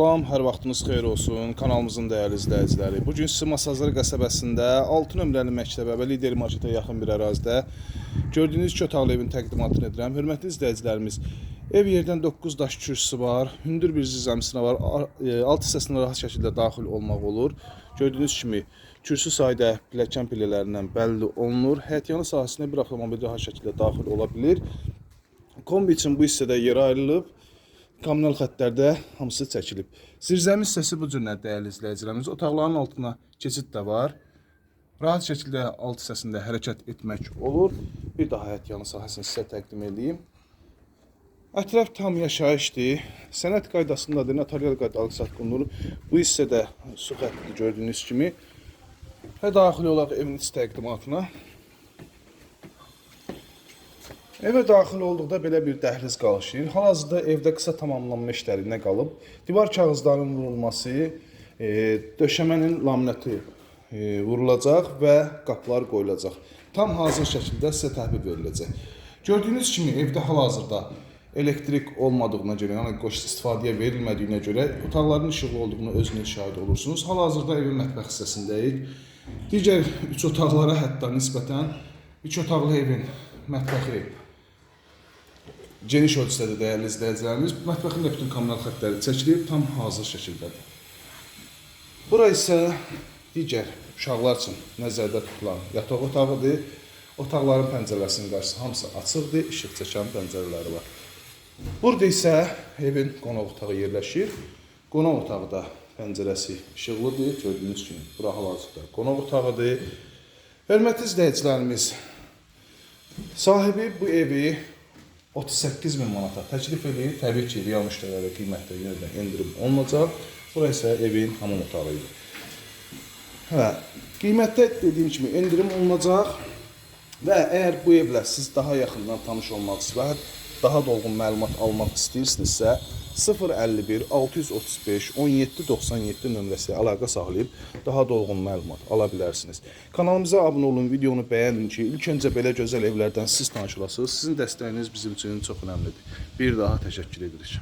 Salam, hər vaxtınız xeyir olsun. Kanalımızın dəyərli izləyiciləri. Bu gün sizi Masazlar qəsəbəsində 6 nömrəli məktəbə və lider marketə yaxın bir ərazidə gördüyünüz iki otaqlı evin təqdimatını edirəm. Hörmətli izləyicilərimiz, ev yerdən 9 daş kürsüsü var, hündür bir zizəmisinə var. E, Alt hissəsinə rahat şəkildə daxil olmaq olur. Gördüyünüz kimi kürsü sayda pilləkən pillələrindən bəlli olunur. Həyətyanı sahəsinə bir avtomobil rahat şəkildə daxil ola bilir. Kombi üçün bu hissədə yer ayrılıb. Kommunal xəttlərdə hamısı çəkilib. Zirzəmi hissəsi bu cür dəyərli izləyicilərimiz. Otaqların altına keçid də var. Rahat şəkildə alt hissəsində hərəkət etmək olur. Bir daha həyət yanı sahəsini sizə təqdim edeyim. Ətraf tam yaşayışdır. Sənəd qaydasındadır, notarial qayda alqı-satqınlığı. Bu hissədə su xətti gördüyünüz kimi. Və daxil olaq evin iç. Evə daxil olduqda belə bir dəhliz qalışır. Hal-hazırda evdə qısa tamamlanma işləri nə qalıb? Divar kağızlarının vurulması, e, döşəmənin laminatı e, vurulacaq və qapılar qoyulacaq. Tam hazır şəkildə sizə təhvil veriləcək. Gördüyünüz kimi evdə hal-hazırda elektrik olmadığına görə, yəni qoşu istifadəyə verilmədiyinə görə otaqların işıqlı olduğunu özünüz şahid olursunuz. Hal-hazırda evin mətbəx hissəsindəyik. Digər üç otaqlara hətta nisbətən üç otaqlı evin mətbəxi geniş ölçüdə dəyərli izləyicilərimiz, mətbəxin də bütün kommunal xəttləri çəkilib, tam hazır şəkildədir. Bura isə digər uşaqlar üçün nəzərdə tutulan yataq otağıdır. Otaqların pəncərəsinin qarşısı hamısı açıqdır, işıq çəkən pəncərələri var. Burada isə evin qonaq otağı yerləşir. Qonaq otağı da pəncərəsi işıqlıdır, gördüyünüz kimi. Bura hal-hazırda qonaq otağıdır. Hörmətli izləyicilərimiz, sahibi bu evi 38 min manata təklif edir. Təbii ki, real müştərilərə qiymətdə yenidən endirim olunacaq. Bura isə evin hamam otağı idi. Hə, qiymətdə dediyim kimi endirim olunacaq və əgər bu evlə siz daha yaxından tanış olmaq və daha dolğun məlumat almaq istəyirsinizsə 051 635 1797 nömrəsi əlaqə saxlayıb daha dolğun məlumat ala bilərsiniz. Kanalımıza abunə olun, videonu bəyənin ki, ilk öncə belə gözəl evlərdən siz tanış olasınız. Sizin dəstəyiniz bizim üçün çox önəmlidir. Bir daha təşəkkür edirik.